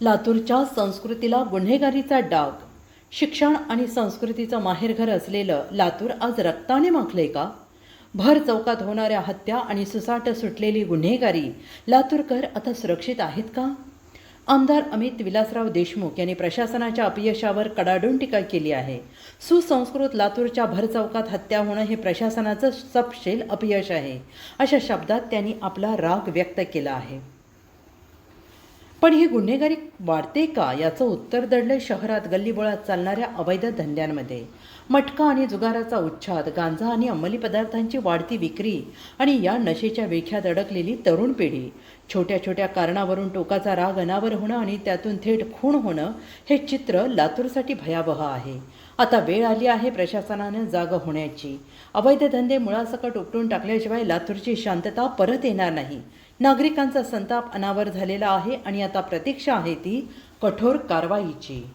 लातूरच्या संस्कृतीला गुन्हेगारीचा डाग शिक्षण आणि संस्कृतीचं माहेरघर असलेलं लातूर आज रक्ताने माखलंय का? भर चौकात होणाऱ्या हत्या आणि सुसाट सुटलेली गुन्हेगारी लातूरकर आता सुरक्षित आहेत का? आमदार अमित विलासराव देशमुख यांनी प्रशासनाच्या अपयशावर कडाडून टीका केली आहे. सुसंस्कृत लातूरच्या भरचौकात हत्या होणं हे प्रशासनाचं सपशेल अपयश आहे अशा शब्दात त्यांनी आपला राग व्यक्त केला आहे. पण ही गुन्हेगारी वाढते का याचं उत्तर दडलंय शहरात गल्लीबोळात चालणाऱ्या अवैध धंद्यांमध्ये. मटका आणि जुगाराचा उच्छाद गांजा आणि अंमली पदार्थांची वाढती विक्री आणि या नशेच्या विख्यात अडकलेली तरुण पिढी. छोट्या छोट्या कारणावरून टोकाचा राग अनावर होणं आणि त्यातून थेट खूण होणं हे चित्र लातूरसाठी भयावह आहे. आता वेळ आली आहे प्रशासनानं जाग होण्याची. अवैध धंदे मुळासकट उपटून टाकल्याशिवाय लातूरची शांतता परत येणार नाही. नागरिकांचा संताप अनावर झालेला आहे आणि आता प्रतीक्षा आहे ती कठोर कारवाईची.